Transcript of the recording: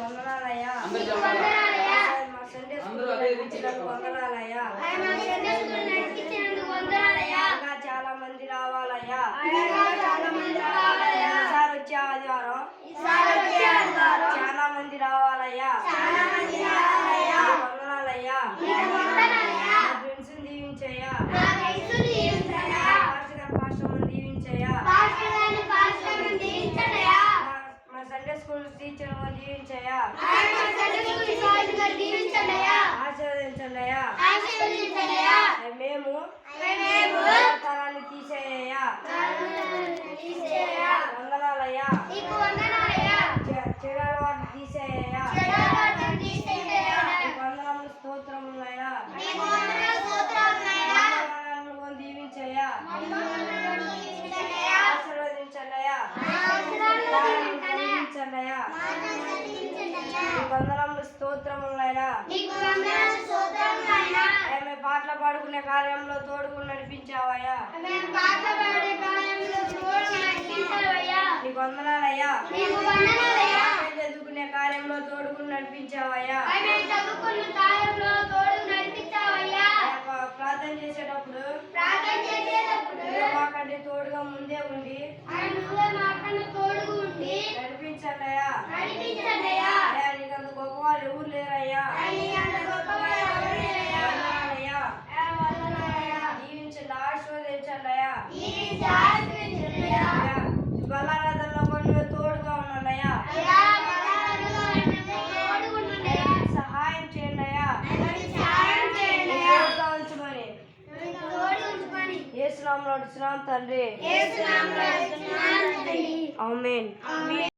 వందనాలయ్యా? మా Sunday school నడిపించినందుకు వందనాలయ్యా. ఇంకా చాలా మంది రావాలయ్యా. ఈసారి వచ్చే ఆదివారం. చాలా మంది రావాలయ్యా. వందనాలయ్యా ఫ్రెండ్స్ దీవించయ్యా పాస్టర్ గారు పాస్టర్ అమ్మని దీవించయ్యా మా- మా సండే స్కూల్ టీచర్ అమ్మని దీవించయ్యా ఆశీర్వదించండి అయ్యా. మేము తరాన్ని తీసేయ్యా వందనాలయ్యా చె- చెడు అలవాటు తీసేయ్యా నీకు వందనములు స్తోత్రములయ్యా వందనాలను దీవించయ్యా ఆశీర్వదించండి అయ్యా దీవించండి అయ్యా నీకు వందనములు స్తోత్రములైనా. ఆమె పాటలు పాడుకునే కార్యంలో తోడుకు నడిపించావయ్యా. మేము పాటలు పాడే కాలంలో తోడు నడిపించావయ్యా. నీకు వందనాలయ్యా. చదువుకునే కార్యంలో తోడుకు నడిపించావయ్యా. మేము ప్రార్థన చేసేటప్పుడు ప్రార్థన చేసేటప్పుడు నువ్వే మాకంటే తోడుగా ముందే ఉండి నడిపించండి అయ్యా. గొప్పవాళ్ళు ఎవరు లేరయ్యా. దీవించండి ఆశీర్వదించండియా. బలారాధనలో కొన్ని తోడుగా. సహాయం చేయండి ఏసునామలో తండ్రి. ఆమేన్.